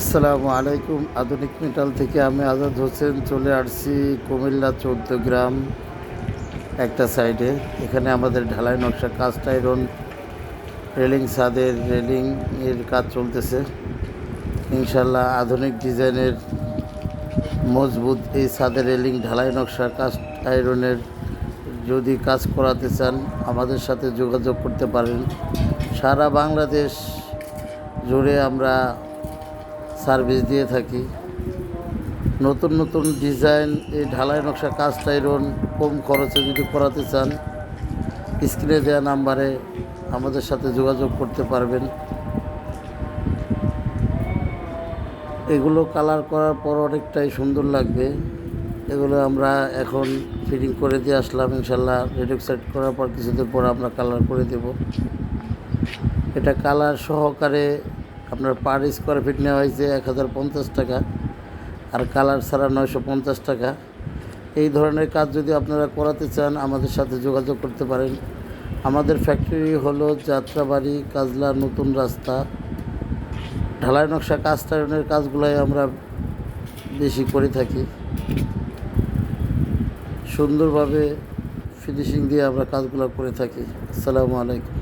আসসালামু আলাইকুম। আধুনিক মেটাল থেকে আমি আজাদ হোসেন চলে আসছি কুমিল্লা চৌদ্দ গ্রাম একটা সাইডে। এখানে আমাদের ঢালাই নকশা কাস্ট আয়রন রেলিং, ছাদের রেলিং এর কাজ চলতেছে। ইনশাল্লাহ আধুনিক ডিজাইনের মজবুত এই ছাদের রেলিং, ঢালাই নকশা কাস্ট আয়রনের যদি কাজ করাতে চান, আমাদের সাথে যোগাযোগ করতে পারেন। সারা বাংলাদেশ জুড়ে আমরা সার্ভিস দিয়ে থাকি। নতুন নতুন ডিজাইন, এই ঢালাই নকশা কাস্ট আয়রন কম খরচে যদি করাতে চান, স্ক্রিনে দেওয়া নাম্বারে আমাদের সাথে যোগাযোগ করতে পারবেন। এগুলো কালার করার পর অনেকটাই সুন্দর লাগবে। এগুলো আমরা এখন ফিটিং করে দিয়ে আসলাম ইনশাল্লাহ রেডিও সেট করার পর কিছুদিন পর আমরা কালার করে দেব। এটা কালার সহকারে আপনার পার স্কোয়ার ফিট নেওয়া হয়েছে এক হাজার পঞ্চাশ টাকা আর কালার ছাড়া নয়শো পঞ্চাশ টাকা। এই ধরনের কাজ যদি আপনারা করাতে চান, আমাদের সাথে যোগাযোগ করতে পারেন। আমাদের ফ্যাক্টরি হলো যাত্রাবাড়ি, কাজলা নতুন রাস্তা। ঢালাই নকশা কাস্টারনের কাজগুলাই আমরা বেশি করে থাকি। সুন্দরভাবে ফিনিশিং দিয়ে আমরা কাজগুলো করে থাকি। আসসালামু আলাইকুম।